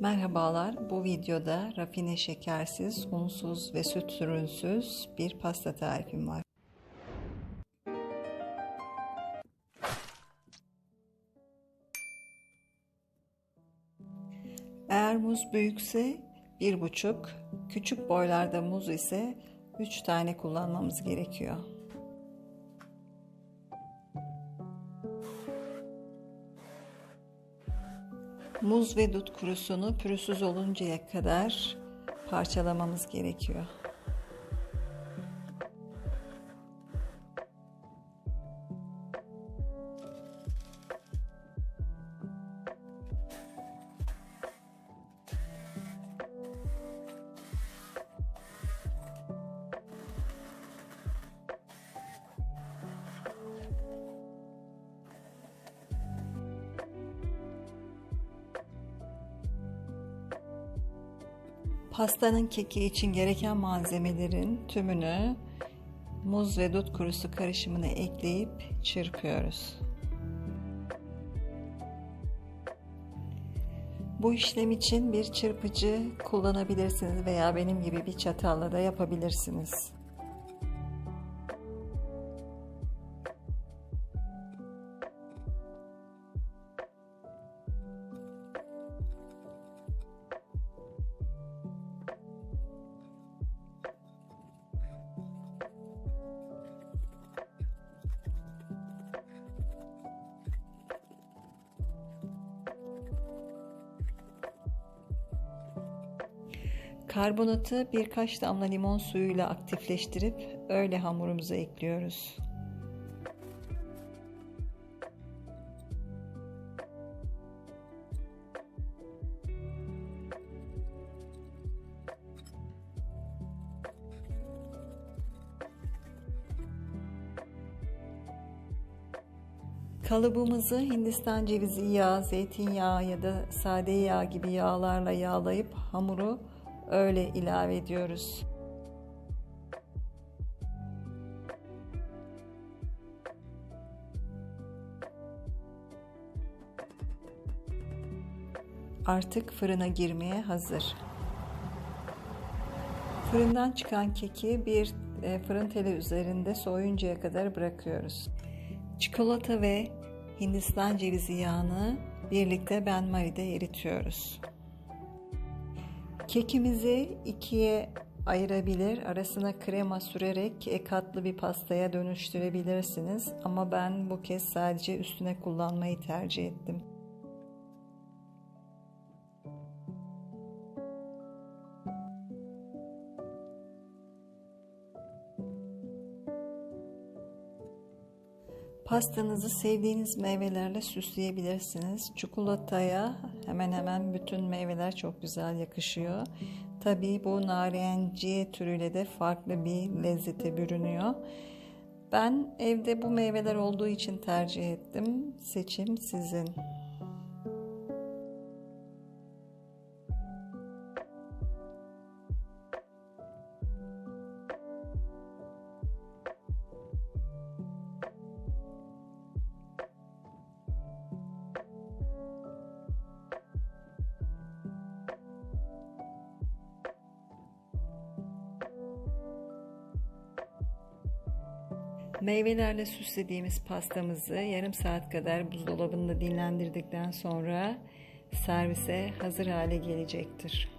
Merhabalar, bu videoda rafine şekersiz, unsuz ve süt ürünsüz bir pasta tarifim var. Eğer muz büyükse bir buçuk, küçük boylarda muz ise üç tane kullanmamız gerekiyor. Muz ve dut kurusunu pürüzsüz oluncaya kadar parçalamamız gerekiyor. Pastanın keki için gereken malzemelerin tümünü muz ve dut kurusu karışımına ekleyip çırpıyoruz. Bu işlem için bir çırpıcı kullanabilirsiniz veya benim gibi bir çatalla da yapabilirsiniz. Karbonatı birkaç damla limon suyuyla aktifleştirip öyle hamurumuza ekliyoruz. Kalıbımızı Hindistan cevizi yağı, zeytinyağı ya da sade yağ gibi yağlarla yağlayıp hamuru öyle ilave ediyoruz. Artık fırına girmeye hazır. Fırından çıkan keki bir e, fırın teli üzerinde soğuyuncaya kadar bırakıyoruz. Çikolata ve Hindistan cevizi yağını birlikte benmaride eritiyoruz. Kekimizi ikiye ayırabilir, arasına krema sürerek katlı bir pastaya dönüştürebilirsiniz. Ama ben bu kez sadece üstüne kullanmayı tercih ettim. Pastanızı sevdiğiniz meyvelerle süsleyebilirsiniz. Çikolataya hemen hemen bütün meyveler çok güzel yakışıyor. Tabii bu narenciye türüyle de farklı bir lezzete bürünüyor. Ben evde bu meyveler olduğu için tercih ettim. Seçim sizin. Meyvelerle süslediğimiz pastamızı yarım saat kadar buzdolabında dinlendirdikten sonra servise hazır hale gelecektir.